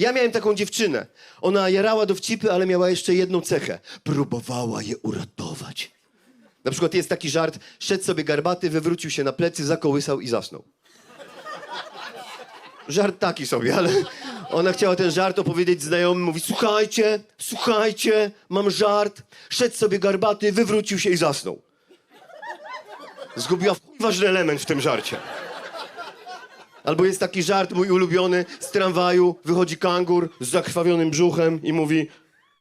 Ja miałem taką dziewczynę. Ona jarała dowcipy, ale miała jeszcze jedną cechę. Próbowała je uratować. Na przykład jest taki żart, szedł sobie garbaty, wywrócił się na plecy, zakołysał i zasnął. Żart taki sobie, ale ona chciała ten żart opowiedzieć znajomym, mówi słuchajcie, słuchajcie, mam żart. Szedł sobie garbaty, wywrócił się i zasnął. Zgubiła ważny element w tym żarcie. Albo jest taki żart mój ulubiony, z tramwaju wychodzi kangur z zakrwawionym brzuchem i mówi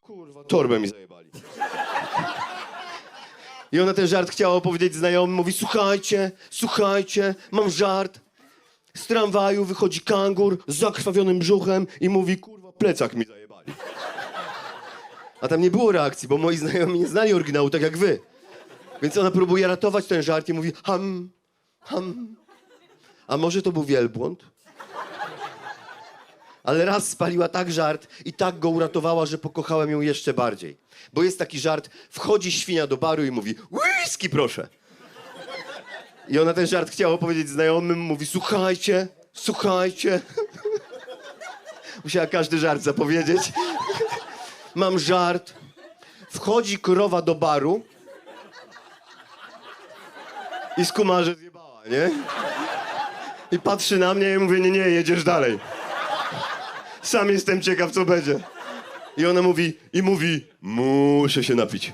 kurwa, torbę mi zajebali. I ona ten żart chciała opowiedzieć znajomym, mówi słuchajcie, słuchajcie, mam żart. Z tramwaju wychodzi kangur z zakrwawionym brzuchem i mówi kurwa, plecak mi zajebali. A tam nie było reakcji, bo moi znajomi nie znali oryginału tak jak wy. Więc ona próbuje ratować ten żart i mówi ham, ham. A może to był wielbłąd? Ale raz spaliła tak żart i tak go uratowała, że pokochałem ją jeszcze bardziej. Bo jest taki żart, wchodzi świnia do baru i mówi whisky proszę. I ona ten żart chciała opowiedzieć znajomym, mówi słuchajcie, słuchajcie. Musiała każdy żart zapowiedzieć. Mam żart. Wchodzi krowa do baru i skuma, że zjebała, nie? I patrzy na mnie i mówię, nie, nie, jedziesz dalej. Sam jestem ciekaw, co będzie. I ona mówi, i mówi, muszę się napić.